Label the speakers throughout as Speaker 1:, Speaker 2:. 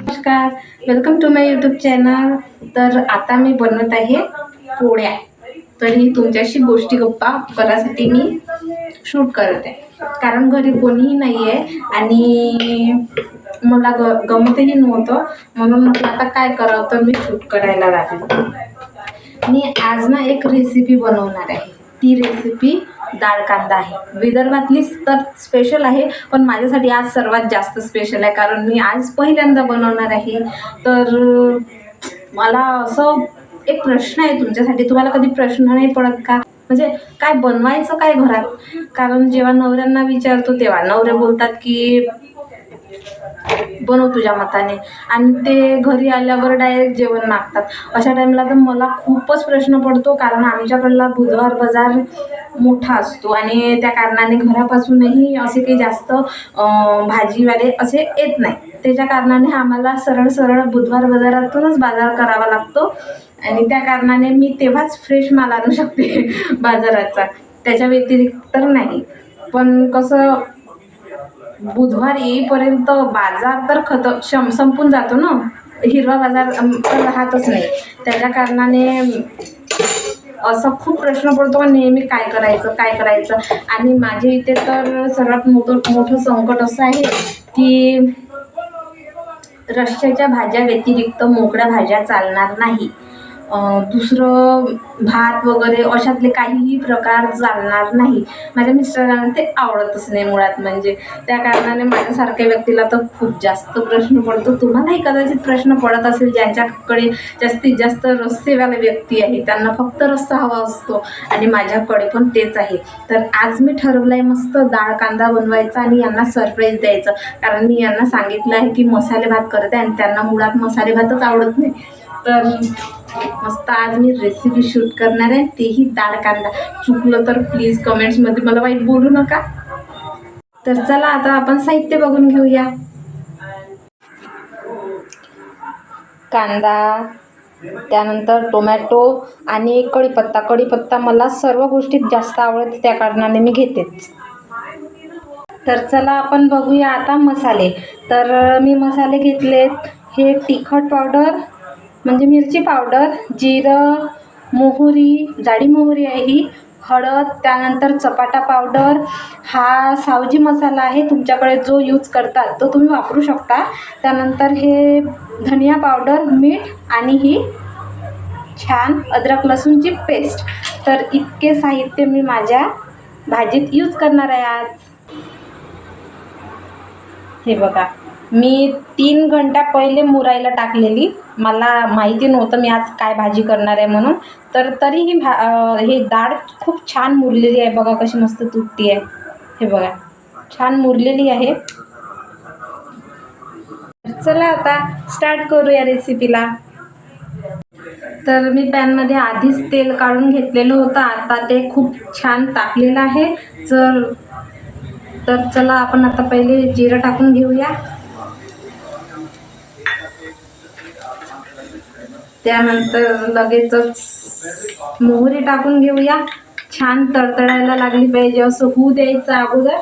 Speaker 1: नमस्कार. Welcome to my YouTube channel तर आता मी बनवत आहे पोळ्या. तर ही तुमच्याशी गोष्टी गप्पा करायसाठी मी शूट करत आहे. कारण घरी कोणीही नाही आहे आणि मला ग गमतही नव्हतं. म्हणून म्हटलं आता काय करावं? तर मी शूट करायला लागले. मी आज ना एक रेसिपी बनवणार आहे. ती रेसिपी डाळ कांदा आहे. विदर्भातली तर स्पेशल आहे पण माझ्यासाठी आज सर्वात जास्त स्पेशल आहे कारण मी आज पहिल्यांदा बनवणार आहे. तर मला असं एक प्रश्न आहे तुमच्यासाठी. तुम्हाला कधी प्रश्न नाही पडत का? म्हणजे काय बनवायचं काय घरात? कारण जेव्हा नवऱ्यांना विचारतो तेव्हा नवरे बोलतात की बनव तुझ्या मताने. आणि ते घरी आल्यावर डायरेक्ट जेवण मागतात. अशा टाईमला तर मला खूपच प्रश्न पडतो कारण आमच्याकडला बुधवार बाजार मोठा असतो. आणि त्या कारणाने घरापासूनही असे काही जास्त भाजीवाले असे येत नाही. त्याच्या कारणाने आम्हाला सरळ सरळ बुधवार बाजारातूनच बाजार करावा लागतो. आणि त्या कारणाने मी तेव्हाच फ्रेश माल आणू शकते बाजाराचा. त्याच्या व्यतिरिक्त तर नाही. पण कसं बुधवार येईपर्यंत बाजार तर खत शम संपून जातो ना. हिरवा बाजार तर राहतच नाही. त्याच्या कारणाने असं खूप प्रश्न पडतो नेहमी काय करायचं काय करायचं? आणि माझ्या इथे तर सर्वात मोठं मोठं संकट असं आहे की रश्श्याच्या भाज्या व्यतिरिक्त मोकळ्या भाज्या चालणार नाही. दुसरं भात वगैरे अशातले काहीही प्रकार चालणार नाही. माझ्या मिस्टरांना ते आवडतच नाही मुळात. म्हणजे त्या कारणाने माझ्यासारख्या व्यक्तीला तर खूप जास्त प्रश्न पडतो. तुम्हालाही कदाचित प्रश्न पडत असेल ज्यांच्याकडे जास्तीत जास्त रस्सेवाले व्यक्ती आहे त्यांना फक्त रस्सा हवा असतो आणि माझ्याकडे पण तेच आहे. तर आज मी ठरवलं आहे मस्त डाळ कांदा बनवायचा आणि यांना सरप्राईज द्यायचं. कारण मी यांना सांगितलं आहे की मसाले भात करते आणि त्यांना मुळात मसाले भातच आवडत नाही. तर मस्त आज मी रेसिपी शूट करणार आहे. तेही डाळ कांदा. चुकलं तर प्लीज कमेंट्समध्ये मला वाईट बोलू नका. तर चला आता आपण साहित्य बघून घेऊया. कांदा त्यानंतर टोमॅटो आणि कढीपत्ता. कढीपत्ता मला सर्व गोष्टीत जास्त आवडते त्या कारणाने मी घेतेच. तर चला आपण बघूया आता मसाले. तर मी मसाले घेतलेत. हे तिखट पावडर म्हणजे मिरची पावडर जिरं मोहरी जाडी मोहरी आहे ही हळद त्यानंतर चपाटा पावडर. हा सावजी मसाला आहे तुमच्याकडे जो यूज करतात तो तुम्ही वापरू शकता. त्यानंतर हे धनिया पावडर मीठ आणि ही छान अद्रक लसूणची पेस्ट तर इतके साहित्य मी माझ्या भाजीत यूज करणार आहे आज. हे बघा. मी तीन घंटा पहिले मुरायला टाकलेली. मला माहिती नव्हतं मी आज काय भाजी करणार आहे म्हणून. तर तरीही भा हे डाळ खूप छान मुरलेली आहे. बघा कशी मस्त तुटती आहे. हे बघा. छान मुरलेली आहे. चला आता स्टार्ट करू या रेसिपीला तर मी पॅनमध्ये आधीच तेल काढून घेतलेलं होतं. आता ते खूप छान तापलेलं आहे. जर तर चला आपण आता पहिले जिरं टाकून घेऊया. त्यानंतर लगेचच मोहरी टाकून घेऊया. छान तडतडायला लागली पाहिजे असं होऊ द्यायचं अगोदर.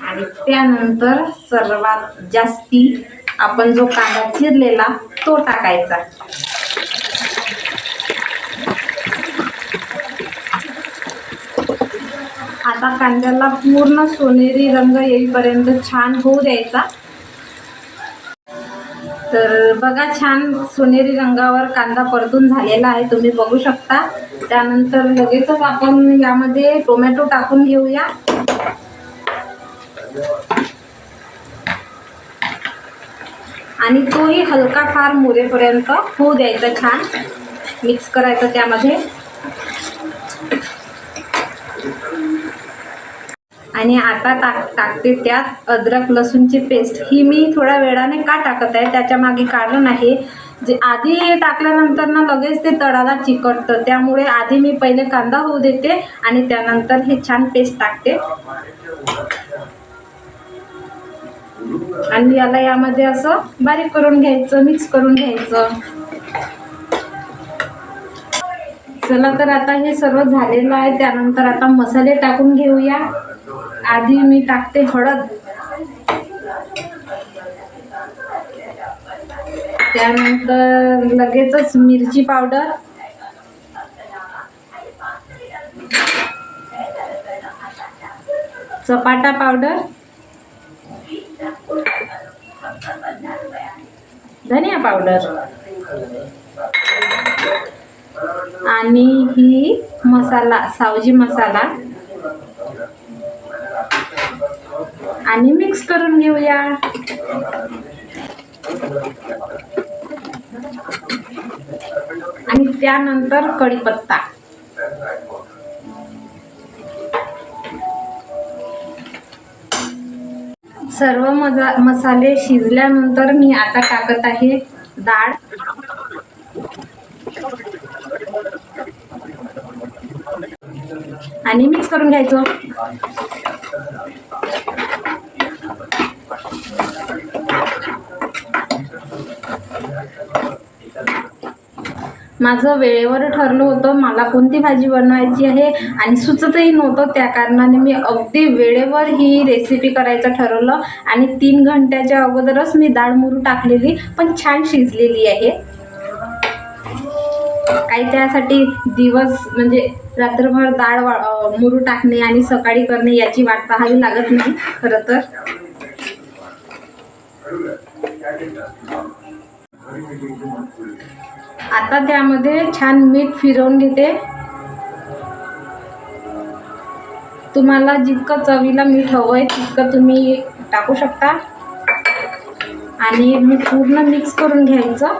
Speaker 1: आणि त्यानंतर सर्वात जास्ती आपण जो कांदा चिरलेला तो टाकायचा. आता कांद्याला पूर्ण सोनेरी रंग येईपर्यंत छान होऊ द्यायचा. तर बघा छान सोनेरी रंगावर कांदा परतून झालेला आहे. तुम्ही बघू शकता. त्यानंतर लगेचच आपण यामध्ये टोमॅटो टाकून घेऊया. आणि तोही हलका फार मुरेपर्यंत होऊ द्यायचा छान. मिक्स करायचं त्यामध्ये. आणि आता टाक टाकते त्यात अद्रक लसूणची पेस्ट ही मी थोड्या वेळाने का टाकत आहे? त्याच्यामागे कारण आहे जे आधी टाकल्यानंतर ना लगेच ते तळाला चिकटतं. त्यामुळे आधी मी पहिले कांदा होऊ देते आणि त्यानंतर हे छान पेस्ट टाकते. आणि याला यामध्ये असं बारीक करून घ्यायचं मिक्स करून घ्यायचं. चला तर आता हे सर्व झालेलं आहे. त्यानंतर आता मसाले टाकून घेऊया. आधी मी टाकते हळद. त्यानंतर लगेचच मिरची पावडर. चपाटा पावडर. धनिया पावडर. आणि ही मसाला सावजी मसाला. आणि मिक्स करून घेऊया. आणि त्यानंतर कढीपत्ता. सर्व मजा मसाले शिजल्यानंतर मी आता टाकत आहे डाळ. आणि मिक्स करून घ्यायचं. माझं वेळेवर ठरलं होतं मला कोणती भाजी बनवायची आहे आणि सुचतही नव्हतं त्या कारणाने मी अगदी वेळेवर ही रेसिपी करायचं ठरवलं आणि तीन घंट्याच्या अगोदरच मी डाळ मुरू टाकलेली पण छान शिजलेली आहे. काही त्यासाठी दिवस म्हणजे रात्रभर डाळ वा मुरू टाकणे आणि सकाळी करणे याची वाट पाहावी लागत नाही खरं तर. आता त्यामध्ये छान मीठ फिरवून घेते. तुम्हाला जितकं चवीला मीठ हवं आहे तितकं तुम्ही टाकू शकता. आणि मी पूर्ण मिक्स करून घ्यायचं.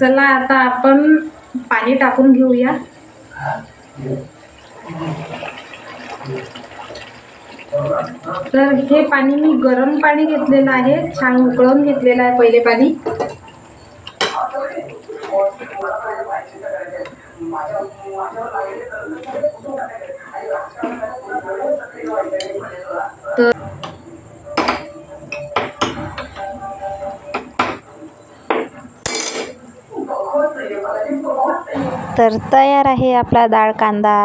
Speaker 1: चला आता आपण पाणी टाकून घेऊया. तर हे पाणी मी गरम पाणी घेतलेलं आहे. छान उकळून घेतलेलं आहे पहिले पाणी. तर
Speaker 2: तर तयार आहे आपला डाळ कांदा.